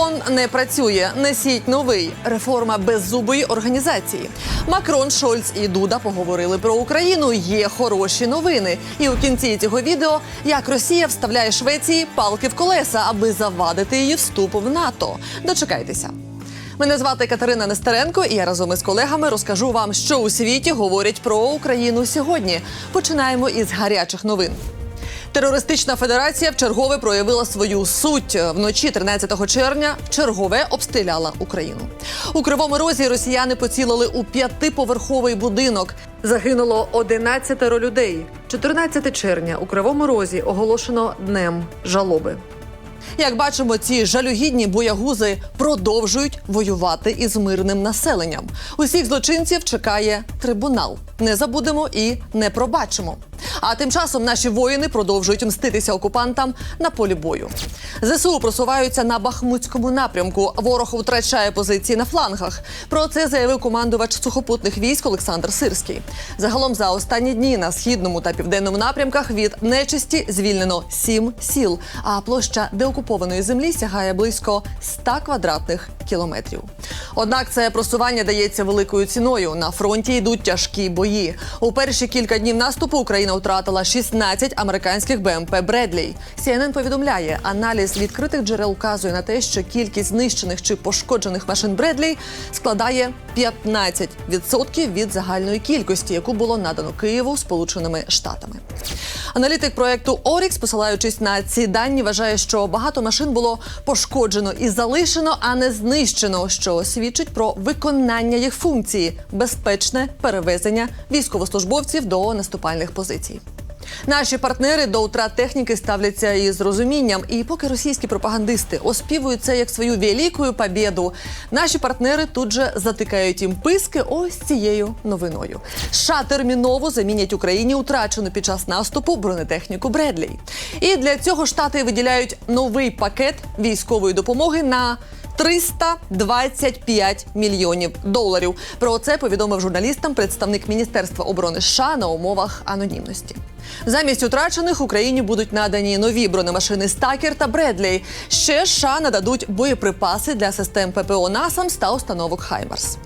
ООН не працює. Несіть новий реформа беззубої організації. Макрон, Шольц і Дуда поговорили про Україну. Є хороші новини. І у кінці цього відео як Росія вставляє Швеції палки в колеса, аби завадити її вступу в НАТО. Дочекайтеся. Мене звати Катерина Нестеренко, і я разом із колегами розкажу вам, що у світі говорять про Україну сьогодні. Починаємо із гарячих новин. Терористична федерація вчергове проявила свою суть. Вночі 13 червня чергове обстріляла Україну. У кривому розі росіяни поцілили у п'ятиповерховий будинок. Загинуло 11 людей. 14 червня у кривому розі оголошено днем жалоби. Як бачимо, ці жалюгідні боягузи продовжують воювати із мирним населенням. Усіх злочинців чекає трибунал. Не забудемо і не пробачимо. А тим часом наші воїни продовжують мститися окупантам на полі бою. ЗСУ просуваються на Бахмутському напрямку. Ворог втрачає позиції на флангах. Про це заявив командувач сухопутних військ Олександр Сирський. Загалом за останні дні на східному та південному напрямках від нечисті звільнено сім сіл. А площа деокупованої землі сягає близько 100 квадратних кілометрів. Однак це просування дається великою ціною. На фронті йдуть тяжкі бої. У перші кілька днів наступу Україна втратила 16 американських БМП Бредлі. CNN повідомляє, аналіз відкритих джерел указує на те, що кількість знищених чи пошкоджених машин Бредлі складає 15% від загальної кількості, яку було надано Києву Сполученими Штатами. Аналітик проекту Орікс, посилаючись на ці дані, вважає, що багато машин було пошкоджено і залишено, а не знищено, що свідчить про виконання їх функції безпечне перевезення військовослужбовців до наступальних позицій. Наші партнери до утрат техніки ставляться із розумінням. І поки російські пропагандисти оспівують це як свою велику побєду, наші партнери тут же затикають їм писки ось цією новиною. США терміново замінять Україні утрачену під час наступу бронетехніку Бредлі. І для цього штати виділяють новий пакет військової допомоги на 325 мільйонів доларів. Про це повідомив журналістам представник Міністерства оборони США на умовах анонімності. Замість утрачених Україні будуть надані нові бронемашини Стакер та Бредлі. Ще США нададуть боєприпаси для систем ППО НАСАМС та установок Хаймарс.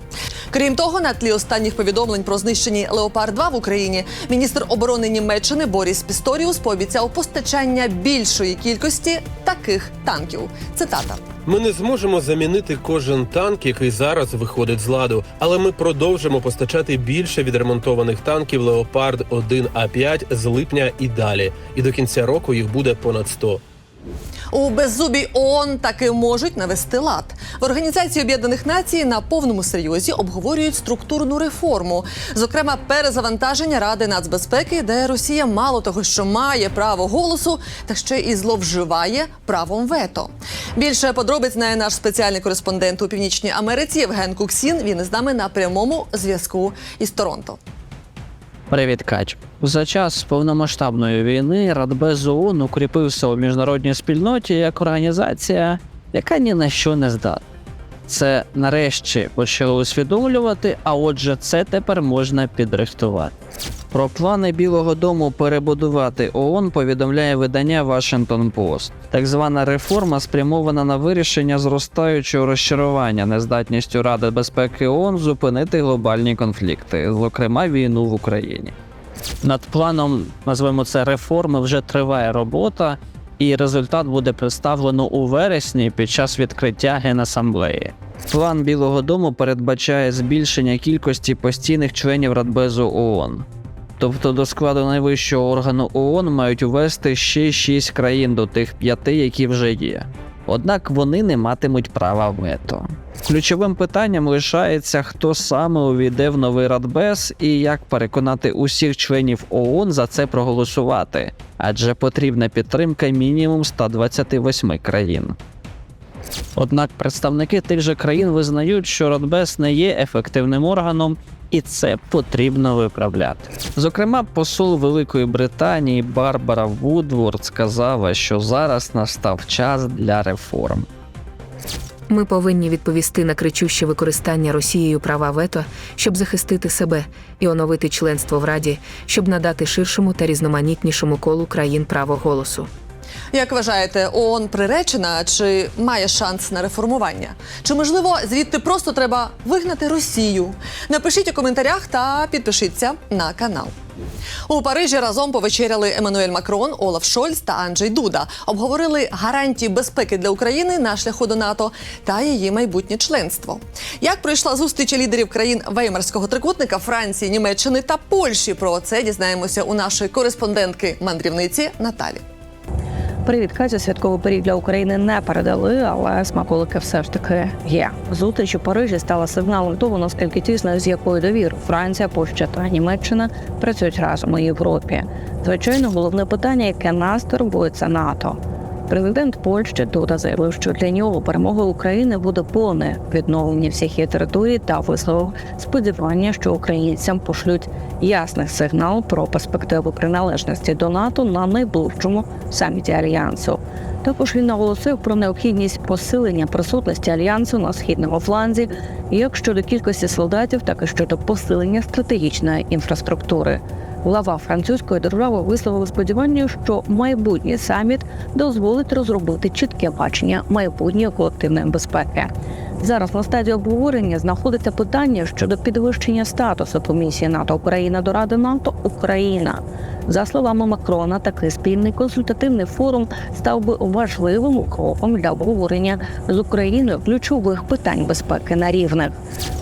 Крім того, на тлі останніх повідомлень про знищені Леопард 2 в Україні міністр оборони Німеччини Боріс Пісторіус пообіцяв постачання більшої кількості таких танків. Цитата. Ми не зможемо замінити кожен танк, який зараз виходить з ладу, але ми продовжимо постачати більше відремонтованих танків Леопард 1 А 5 з липня і далі. І до кінця року їх буде понад 100. У беззубій ООН таки можуть навести лад. В Організації Об'єднаних Націй на повному серйозі обговорюють структурну реформу, зокрема перезавантаження Ради нацбезпеки, де Росія мало того, що має право голосу, та ще і зловживає правом вето. Більше подробиць знає наш спеціальний кореспондент у Північній Америці Євген Куксін. Він із нами на прямому зв'язку із Торонто. Привіт, Кач. За час повномасштабної війни Радбез ООН укріпився у міжнародній спільноті як організація, яка ні на що не здатна. Це нарешті почали усвідомлювати, а отже, це тепер можна підрихтувати. Про плани Білого Дому перебудувати ООН повідомляє видання Washington Post. Так звана реформа спрямована на вирішення зростаючого розчарування нездатністю Ради безпеки ООН зупинити глобальні конфлікти, зокрема війну в Україні. Над планом, назвемо це реформи, вже триває робота, і результат буде представлено у вересні під час відкриття Генасамблеї. План Білого Дому передбачає збільшення кількості постійних членів Радбезу ООН. Тобто до складу найвищого органу ООН мають увести ще 6 країн до тих п'яти, які вже є. Однак вони не матимуть права вето. Ключовим питанням лишається, хто саме увійде в новий Радбез і як переконати усіх членів ООН за це проголосувати, адже потрібна підтримка мінімум 128 країн. Однак представники тих же країн визнають, що Радбез не є ефективним органом, і це потрібно виправляти. Зокрема, посол Великої Британії Барбара Вудворд сказала, що зараз настав час для реформ. Ми повинні відповісти на кричуще використання Росією права вето, щоб захистити себе і оновити членство в Раді, щоб надати ширшому та різноманітнішому колу країн право голосу. Як вважаєте, ООН приречена чи має шанс на реформування? Чи можливо звідти просто треба вигнати Росію? Напишіть у коментарях та підпишіться на канал. У Парижі разом повечеряли Еммануель Макрон, Олаф Шольц та Анджей Дуда. Обговорили гарантії безпеки для України на шляху до НАТО та її майбутнє членство. Як пройшла зустріч лідерів країн Веймарського трикутника Франції, Німеччини та Польщі? Про це дізнаємося у нашої кореспондентки мандрівниці Наталі. Привіт, Катя. Святковий період для України не передали, але смаколики все ж таки є. Зустріч у Парижі стала сигналом того, наскільки тісно з якою довіру Франція, Польща та Німеччина працюють разом у Європі. Звичайно, головне питання, яке нас турбує, це НАТО. Президент Польщі Дуда заявив, що для нього перемога України буде повне відновлення всіх її територій та висловив сподівання, що українцям пошлють ясний сигнал про перспективу приналежності до НАТО на найближчому саміті альянсу. Також він наголосив про необхідність посилення присутності альянсу на східному фланзі, як щодо кількості солдатів, так і щодо посилення стратегічної інфраструктури. Глава французької держави висловив сподівання, що майбутній саміт дозволить розробити чітке бачення майбутньої колективної безпеки. Зараз на стадії обговорення знаходиться питання щодо підвищення статусу комісії НАТО Україна до Ради НАТО Україна. За словами Макрона, такий спільний консультативний форум став би важливим кроком для обговорення з Україною ключових питань безпеки на рівних.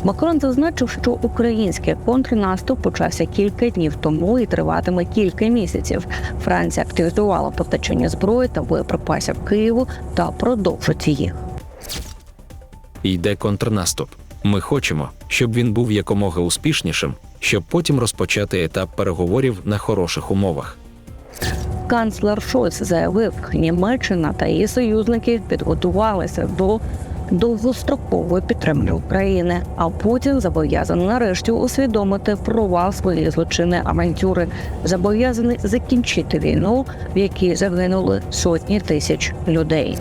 Макрон зазначив, що український контрнаступ почався кілька днів тому і триватиме кілька місяців. Франція активізувала постачання зброї та боєприпасів Києву та продовжить їх. Йде контрнаступ. Ми хочемо, щоб він був якомога успішнішим, щоб потім розпочати етап переговорів на хороших умовах. Канцлер Шольц заявив, Німеччина та її союзники підготувалися до довгострокової підтримки України, а Путін зобов'язаний нарешті усвідомити провал своєї злочинної авантюри, зобов'язаний закінчити війну, в якій загинули сотні тисяч людей.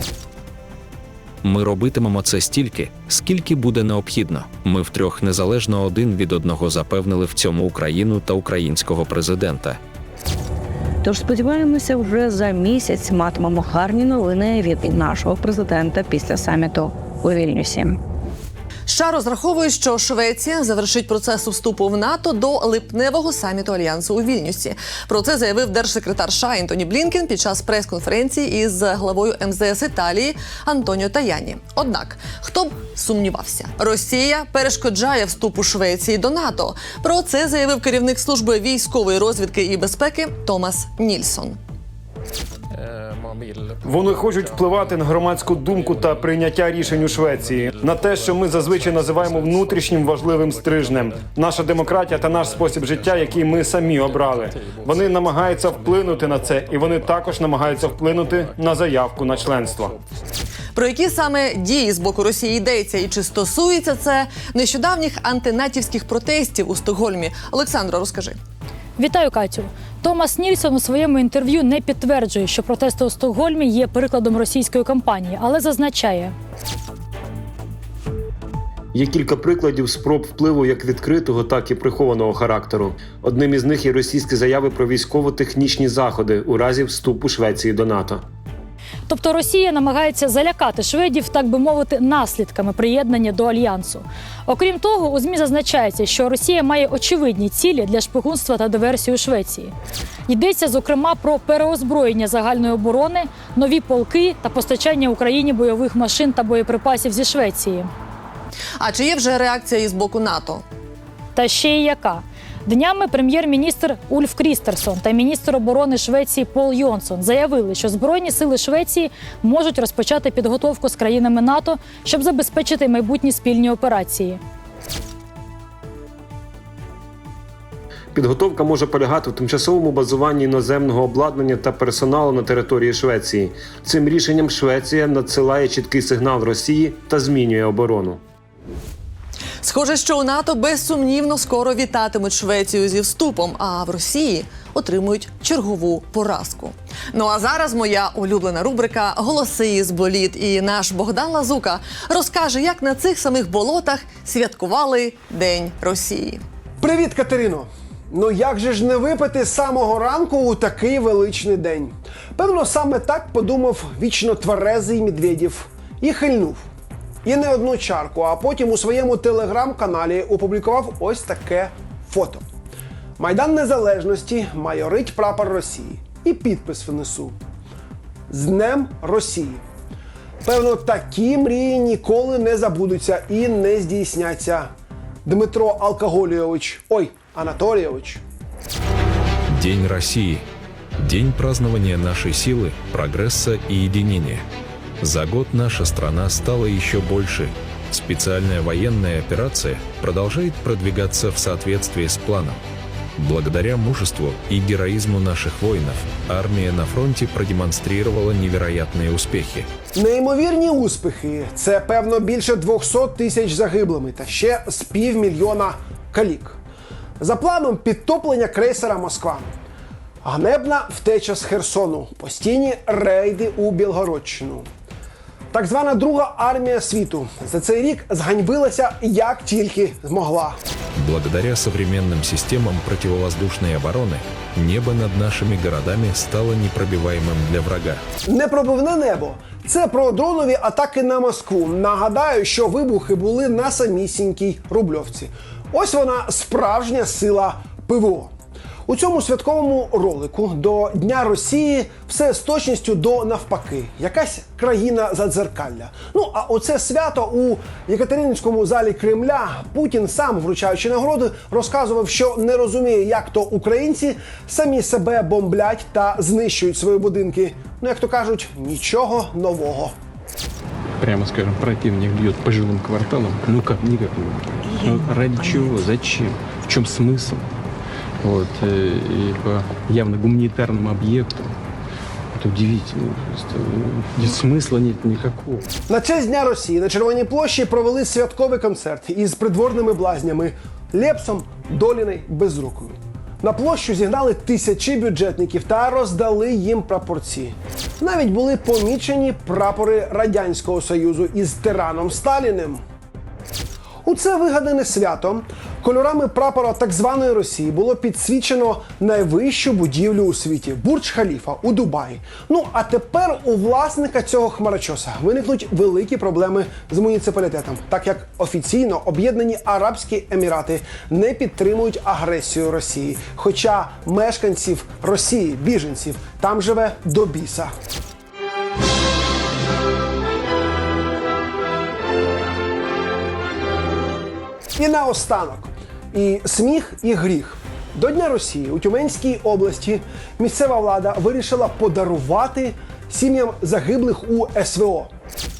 Ми робитимемо це стільки, скільки буде необхідно. Ми втрьох незалежно один від одного запевнили в цьому Україну та українського президента. Тож сподіваємося, вже за місяць матимемо гарні новини від нашого президента після саміту у Вільнюсі. США розраховує, що Швеція завершить процес вступу в НАТО до липневого саміту альянсу у Вільнюсі. Про це заявив держсекретар США Ентоні Блінкен під час прес-конференції із главою МЗС Італії Антоніо Таяні. Однак, хто б сумнівався, Росія перешкоджає вступу Швеції до НАТО. Про це заявив керівник служби військової розвідки і безпеки Томас Нільсон. Вони хочуть впливати на громадську думку та прийняття рішень у Швеції на те, що ми зазвичай називаємо внутрішнім важливим стрижнем. Наша демократія та наш спосіб життя, який ми самі обрали. Вони намагаються вплинути на це, і вони також намагаються вплинути на заявку на членство. Про які саме дії з боку Росії йдеться, і чи стосується це нещодавніх антинатівських протестів у Стокгольмі? Олександра, розкажи. Вітаю, Катю. Томас Нільсон у своєму інтерв'ю не підтверджує, що протести у Стокгольмі є прикладом російської кампанії, але зазначає, Є кілька прикладів спроб впливу як відкритого, так і прихованого характеру. Одним із них є російські заяви про військово-технічні заходи у разі вступу Швеції до НАТО. Тобто Росія намагається залякати шведів, так би мовити, наслідками приєднання до альянсу. Окрім того, у змі зазначається, що Росія має очевидні цілі для шпигунства та диверсії у Швеції. Йдеться зокрема про переозброєння загальної оборони, нові полки та постачання Україні бойових машин та боєприпасів зі Швеції. А чи є вже реакція із боку НАТО? Та ще й яка. Днями прем'єр-міністр Ульф Крістерсон та міністр оборони Швеції Пол Йонсон заявили, що збройні сили Швеції можуть розпочати підготовку з країнами НАТО, щоб забезпечити майбутні спільні операції. Підготовка може полягати в тимчасовому базуванні іноземного обладнання та персоналу на території Швеції. Цим рішенням Швеція надсилає чіткий сигнал Росії та змінює оборону. Схоже, що у НАТО безсумнівно скоро вітатимуть Швецію зі вступом, а в Росії отримують чергову поразку. Ну а зараз моя улюблена рубрика Голоси із боліт. І наш Богдан Лазука розкаже, як на цих самих болотах святкували День Росії. Привіт, Катерино! Ну як же ж не випити з самого ранку у такий величний день? Певно, саме так подумав вічно тверезий Медведєв і хильнув. І не одну чарку, а потім у своєму телеграм-каналі опублікував ось таке фото. Майдан Незалежності майорить прапор Росії. І підпис внесу. З Днем Росії. Певно, такі мрії ніколи не забудуться і не здійсняться. Дмитро Алкоголійович, ой, Анатолійович. День России. День празднования нашей силы, прогресса и единения. За год наша страна стала еще больше. Специальная военная операция продолжает продвигаться в соответствии с планом. Благодаря мужеству и героизму наших воинов, армия на фронте продемонстрировала невероятные успехи. Неймовірні успіхи. Це певно більше 200 тисяч загиблими та ще з півмільйона калік. За планом підтоплення крейсера Москва. Ганебна втеча з Херсону, постійні рейди у Білгородщину. Так звана Друга армія світу за цей рік зганьбилася як тільки змогла. Благодаря современным системам противовоздушной обороны, небо над нашими городами стало непробиваемым для врага. Непробивне небо. Це про дронові атаки на Москву. Нагадаю, що вибухи були на самісінькій Рубльовці. Ось вона справжня сила ПВО. У цьому святковому ролику до Дня Росії все з точністю до навпаки. Якась країна задзеркалля. Ну а оце свято у Єкатерининському залі Кремля Путін сам, вручаючи нагороди, розказував, що не розуміє, як то українці самі себе бомблять та знищують свої будинки. Ну, як то кажуть, нічого нового. прямо скажем, противник бьет по жилым кварталам, ну как, никак не. Ну, ради чего, зачем, в чем смысл? Вот, э, и по явно гуманитарным объектам. Это удивительно. Просто, э, смысла нет никакого. На честь Дня Росії на Червоній площі провели святковий концерт із придворними блазнями Лепсом, Доліною, Безрукою. На площу зігнали тисячі бюджетників та роздали їм прапорці. Навіть були помічені прапори Радянського Союзу із тираном Сталіним. У це вигадане свято кольорами прапора так званої Росії було підсвічено найвищу будівлю у світі Бурдж Халіфа у Дубаї. Ну а тепер у власника цього хмарочоса виникнуть великі проблеми з муніципалітетом, так як офіційно Об'єднані Арабські Емірати не підтримують агресію Росії. Хоча мешканців Росії, біженців, там живе до біса. І наостанок. І сміх, і гріх. До Дня Росії у Тюменській області місцева влада вирішила подарувати сім'ям загиблих у СВО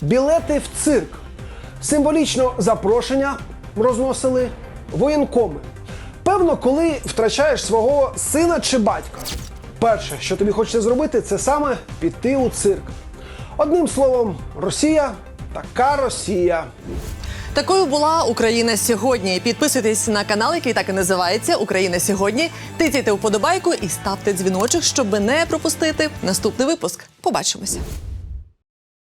білети в цирк. Символічно запрошення розносили воєнкоми. Певно, коли втрачаєш свого сина чи батька, перше, що тобі хочеться зробити, це саме піти у цирк. Одним словом, Росія така Росія. Такою була Україна сьогодні. Підписуйтесь на канал, який так і називається Україна сьогодні. Тицяйте вподобайку і ставте дзвіночок, щоб не пропустити наступний випуск. Побачимося.